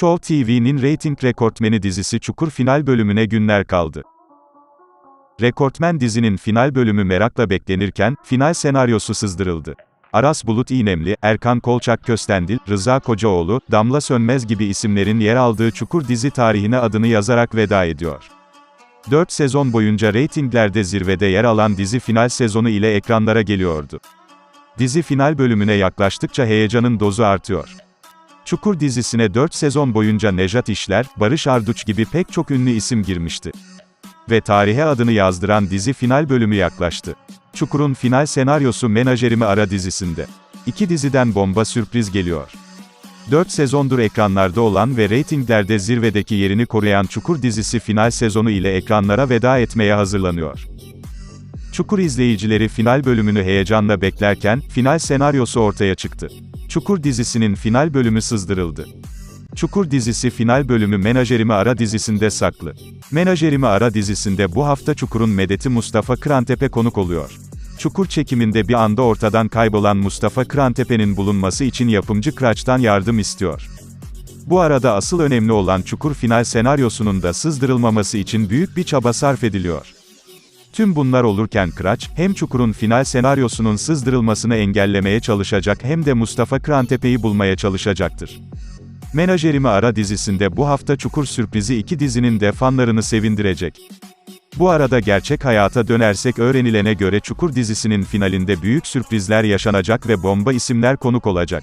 Show TV'nin reyting rekortmeni dizisi Çukur final bölümüne günler kaldı. Rekortmen dizinin final bölümü merakla beklenirken, final senaryosu sızdırıldı. Aras Bulut İynemli, Erkan Kolçak Köstendil, Rıza Kocaoğlu, Damla Sönmez gibi isimlerin yer aldığı Çukur dizi tarihine adını yazarak veda ediyor. 4 sezon boyunca reytinglerde zirvede yer alan dizi final sezonu ile ekranlara geliyordu. Dizi final bölümüne yaklaştıkça heyecanın dozu artıyor. Çukur dizisine 4 sezon boyunca Nejat İşler, Barış Arduç gibi pek çok ünlü isim girmişti. Ve tarihe adını yazdıran dizi final bölümü yaklaştı. Çukur'un final senaryosu Menajerimi Ara dizisinde. İki diziden bomba sürpriz geliyor. 4 sezondur ekranlarda olan ve reytinglerde zirvedeki yerini koruyan Çukur dizisi final sezonu ile ekranlara veda etmeye hazırlanıyor. Çukur izleyicileri final bölümünü heyecanla beklerken, final senaryosu ortaya çıktı. Çukur dizisinin final bölümü sızdırıldı. Çukur dizisi final bölümü Menajerimi Ara dizisinde saklı. Menajerimi Ara dizisinde bu hafta Çukur'un medeti Mustafa Kırantepe konuk oluyor. Çukur çekiminde bir anda ortadan kaybolan Mustafa Kırantepe'nin bulunması için yapımcı Kıraç'tan yardım istiyor. Bu arada asıl önemli olan Çukur final senaryosunun da sızdırılmaması için büyük bir çaba sarf ediliyor. Tüm bunlar olurken Kıraç, hem Çukur'un final senaryosunun sızdırılmasını engellemeye çalışacak hem de Mustafa Kırantepe'yi bulmaya çalışacaktır. Menajerimi Ara dizisinde bu hafta Çukur sürprizi iki dizinin de fanlarını sevindirecek. Bu arada gerçek hayata dönersek öğrenilene göre Çukur dizisinin finalinde büyük sürprizler yaşanacak ve bomba isimler konuk olacak.